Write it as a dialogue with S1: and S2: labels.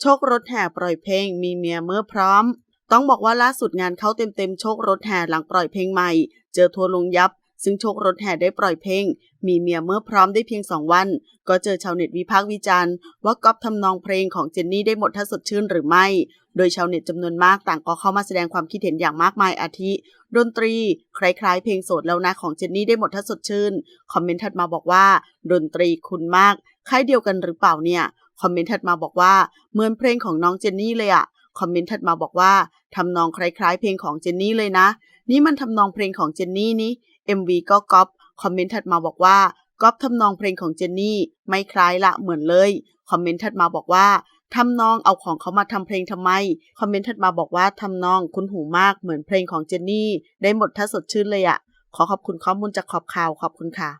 S1: โชครถแห่ปล่อยเพลงมีเมียเมื่อพร้อม ต้องบอกว่าล่าสุดงานเขาเต็มๆโชครถแห่หลังปล่อยเพลงใหม่ เจอทัวร์ลงยับ ซึ่งโชครถแห่ได้ปล่อยเพลง มีเมียเมื่อพร้อมได้เพียง2วัน ก็เจอชาวเน็ตวิพากษ์วิจารณ์ว่าก๊อปทำนองเพลงของเจนนี่ได้หมดถ้าสดชื่นหรือไม่ โดยชาวเน็ตจำนวนมากต่างก็เข้ามาแสดงความคิดเห็นอย่างมากมายอาทิ ดนตรี คล้ายๆ เพลงโสดแล้วนะของเจนนี่ได้หมดถ้าสดชื่น คอมเมนต์ถัดมาบอกว่า ดนตรีคุณมากค่ายเดียวกันหรือเปล่าเนี่ย คอมเมนต์ถัดมาบอกว่าเหมือนเพลงของน้องเจนนี่เลยอะคอมเมนต์ถัดมาบอกว่าทำนองคล้ายๆ เพลงของเจนนี่เลยนะ นี่มันทำนองเพลงของเจนนี่นี่ MV ก็ก๊อปคอมเมนต์ถัดมาบอกว่าก๊อปทำนองเพลงของเจนนี่ไม่คล้ายละเหมือนเลยคอมเมนต์ถัดมาบอกว่าทำนองเอาของเขามาทำเพลงทำไม คอมเมนต์ถัดมาบอกว่าทำนองคุ้นหูมากเหมือนเพลงของเจนนี่ ได้หมดถ้าสดชื่นเลยอะขอขอบคุณข้อมูลจากขอบข่าวขอบคุณค่ะ